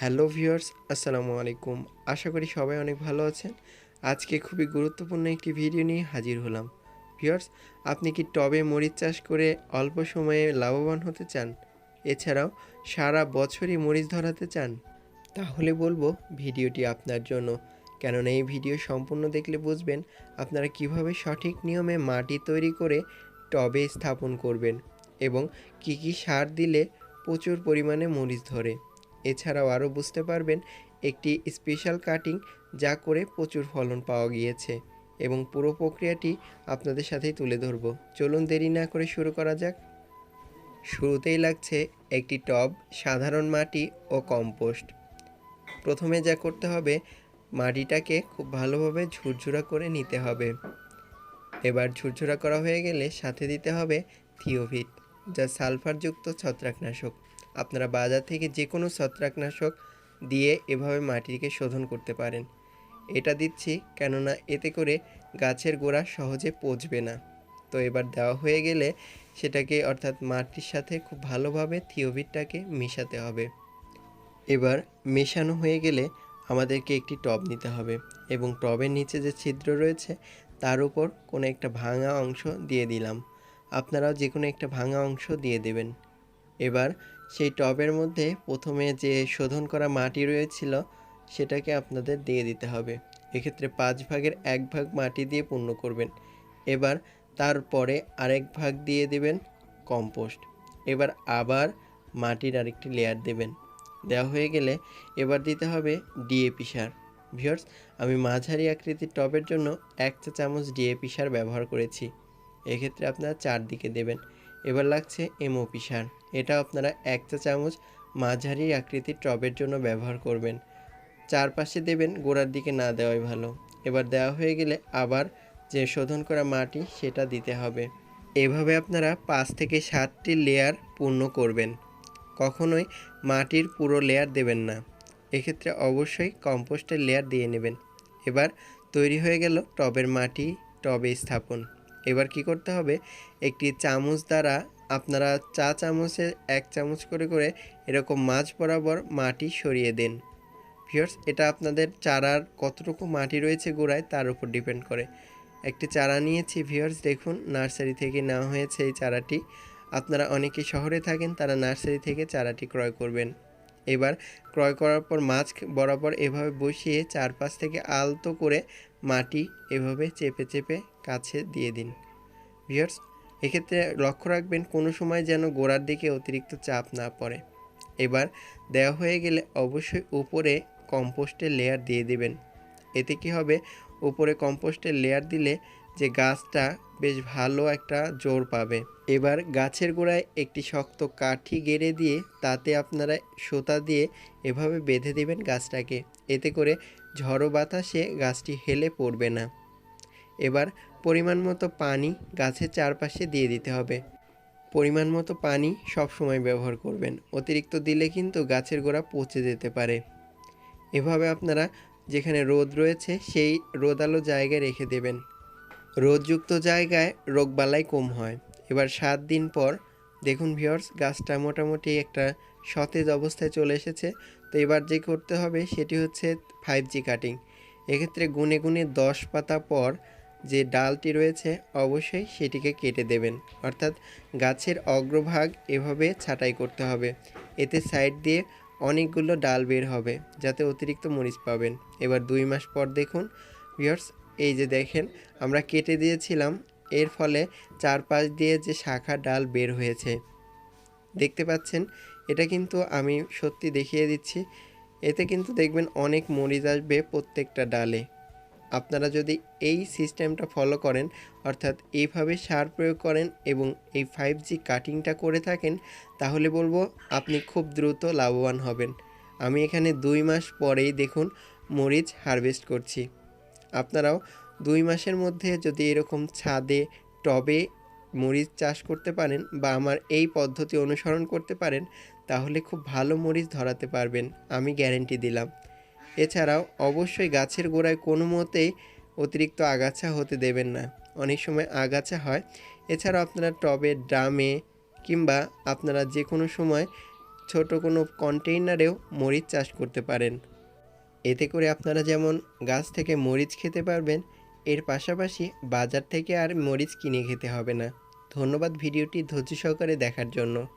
Hello viewers, আসসালামু আলাইকুম। আশা করি সবাই অনেক ভালো আছেন। আজকে খুবই গুরুত্বপূর্ণ একটি ভিডিও নিয়ে হাজির হলাম। ভিউয়ার্স, আপনি কি টবে মরিচ চাষ করে অল্প সময়ে লাভবান হতে চান? এছাড়াও, সারা বছরই মরিচ ধরাতে চান? তাহলে বলব, ভিডিওটি আপনার জন্য। কেননা এই ভিডিও সম্পূর্ণ দেখলে বুঝবেন আপনারা কীভাবে সঠিক নিয়মে মাটি তৈরি করে টবে স্থাপন করবেন এবং কি কি সার দিলে প্রচুর পরিমাণে মরিচ ধরে। এছাড়াও আরও বুঝতে পারবেন একটি স্পেশাল কাটিং যা করে প্রচুর ফলন পাওয়া গিয়েছে এবং পুরো প্রক্রিয়াটি আপনাদের সাথেই তুলে ধরব। চলুন দেরি না করে শুরু করা যাক। শুরুতেই লাগছে একটি টব, সাধারণ মাটি ও কম্পোস্ট। প্রথমে যা করতে হবে, মাটিটাকে খুব ভালোভাবে ঝুরঝুরা করে নিতে হবে। এবার ঝুরঝুরা করা হয়ে গেলে সাথে দিতে হবে থিওভিট যা সালফারযুক্ত ছত্রাকনাশক। আপনারা বাজার থেকে যে কোনো ছত্রাকনাশক দিয়ে এভাবে মাটিকে শোধন করতে পারেন। এটা দিচ্ছি কেননা এতে করে গাছের গোড়া সহজে পচবে না। তো এবার দেওয়া হয়ে গেলে সেটাকে অর্থাৎ মাটির সাথে খুব ভালোভাবে থিওভিটটাকে মেশাতে হবে। এবার মেশানো হয়ে গেলে আমাদেরকে একটি টব নিতে হবে এবং টবের নিচে যে ছিদ্র রয়েছে তার উপর কোনো একটা ভাঙা অংশ দিয়ে দিলাম। আপনারাও যে কোনো একটা ভাঙা অংশ দিয়ে দেবেন। এবার সেই টবের মধ্যে প্রথমে যে শোধন করা মাটি রয়েছিল, সেটাকে আপনাদের দিয়ে দিতে হবে। এক্ষেত্রে পাঁচ ভাগের এক ভাগ মাটি দিয়ে পূর্ণ করবেন। এবার তারপরে আরেক ভাগ দিয়ে দেবেন কম্পোস্ট। এবার আবার মাটির আরেকটি লেয়ার দেবেন। দেওয়া হয়ে গেলে এবার দিতে হবে ডিএপি সার। ভিওর্স আমি মাঝারি আকৃতির টবের জন্য এক চা চামচ ডিএপি সার ব্যবহার করেছি। এক্ষেত্রে আপনারা চারদিকে দেবেন। এবার লাগছে এমওপি সার। এটা আপনারা এক চা চামচ মাঝারি আকৃতির টবের জন্য ব্যবহার করবেন। চারপাশে দেবেন গোড়ার দিকে না দেওয়াই ভালো। এবার দেওয়া হয়ে গেলে আবার যে শোধন করা মাটি সেটা দিতে হবে। এভাবে আপনারা পাঁচ থেকে সাতটি লেয়ার পূর্ণ করবেন। কখনোই মাটির পুরো লেয়ার দেবেন না। এক্ষেত্রে অবশ্যই কম্পোস্টের লেয়ার দিয়ে নেবেন। এবার তৈরি হয়ে গেল টবের মাটি টবে স্থাপন। এবার কি করতে হবে? একটি চামচ দ্বারা আপনারা চা চামচে এক চামচ করে করে এরকম মাছ বরাবর মাটি সরিয়ে দিন। ভিউয়ার্স, এটা আপনাদের চারার কতটুকু মাটি রয়েছে গোড়ায় তার উপর ডিপেন্ড করে। একটি চারা নিয়েছি ভিউয়ার্স, দেখুন নার্সারি থেকে নেওয়া হয়েছে এই চারাটি। আপনারা অনেকে শহরে থাকেন, তারা নার্সারি থেকে চারাটি ক্রয় করবেন। এবার ক্রয় করার পর মাছ বরাবর এভাবে বসিয়ে চারপাশ থেকে আলতো করে মাটি এভাবে চেপে চেপে কাছে দিয়ে দিন। ভিউয়ার্স এক্ষেত্রে লক্ষ্য রাখবেন কোনো সময় যেন গোড়ার দিকে অতিরিক্ত চাপ না পড়ে। এবার দেওয়া হয়ে গেলে অবশ্যই উপরে কম্পোস্টের লেয়ার দিয়ে দেবেন। এতে কি হবে? উপরে কম্পোস্টের লেয়ার দিলে যে গাছটা বেশ ভালো একটা জোর পাবে। এবার গাছের গোড়ায় একটি শক্ত কাঠি গেড়ে দিয়ে তাতে আপনারা সুতা দিয়ে এভাবে বেঁধে দেবেন গাছটাকে। এতে করে ঝড়ো বাতাসে গাছটি হেলে পড়বে না। এবার পরিমাণ মতো পানি গাছের চারপাশে দিয়ে দিতে হবে। পরিমাণ মতো পানি সব সময় ব্যবহার করবেন। অতিরিক্ত দিলে কিন্তু গাছের গোড়া পচে যেতে পারে। এভাবে আপনারা যেখানে রোদ রয়েছে সেই রোদালো জায়গায় রেখে দেবেন। রোদযুক্ত জায়গায় রোগবালাই কম হয়। এবার সাত দিন পর দেখুন ভিওর্স গাছটা মোটামুটি একটা সতেজ অবস্থায় চলে এসেছে। তো এবার যে করতে হবে সেটি হচ্ছে ফাইভ জি কাটিং এক্ষেত্রে গুনে গুনে দশ পাতা পর যে ডালটি রয়েছে, অবশ্যই সেটিকে কেটে দেবেন। অর্থাৎ গাছের অগ্রভাগ এভাবে ছাঁটাই করতে হবে। এতে সাইড দিয়ে অনেকগুলো ডাল বের হবে, যাতে অতিরিক্ত মরিচ পাবেন। এবার দুই মাস পর দেখুন ভিওর্স এই যে দেখেন, আমরা কেটে দিয়েছিলাম। এর ফলে চারপাশ দিয়ে যে শাখা ডাল বের হয়েছে। দেখতে পাচ্ছেন, এটা কিন্তু আমি সত্যি দেখিয়ে দিচ্ছি। এতে কিন্তু দেখবেন অনেক মরিচ আসবে প্রত্যেকটা ডালে। আপনারা যদি এই সিস্টেমটা ফলো করেন, অর্থাৎ এইভাবে সার প্রয়োগ করেন এবং এই ফাইভ জি কাটিংটা করে থাকেন, তাহলে বলব আপনি খুব দ্রুত লাভবান হবেন। আমি এখানে দুই মাস পরেই দেখুন মরিচ হারভেস্ট করছি। আপনারাও দুই মাসের মধ্যে যদি এরকম ছাদে, টবে মরিচ চাষ করতে পারেন বা আমার এই পদ্ধতি অনুসরণ করতে পারেন, তাহলে খুব ভালো মরিচ ধরাতে পারবেন, আমি গ্যারেন্টি দিলাম। এছাড়াও অবশ্যই গাছের গোড়ায় কোনো মতেই অতিরিক্ত আগাছা হতে দেবেন না। অনেক সময় আগাছা হয়। এছাড়াও আপনারা টবে, ড্রামে কিংবা আপনারা যে কোনো সময় ছোট কোনো কন্টেইনারেও মরিচ চাষ করতে পারেন। এতে করে আপনারা যেমন গাছ থেকে মরিচ খেতে পারবেন, এর পাশাপাশি বাজার থেকে আর মরিচ কিনে খেতে হবে না। ধন্যবাদ ভিডিওটি ধৈর্য সহকারে দেখার জন্য।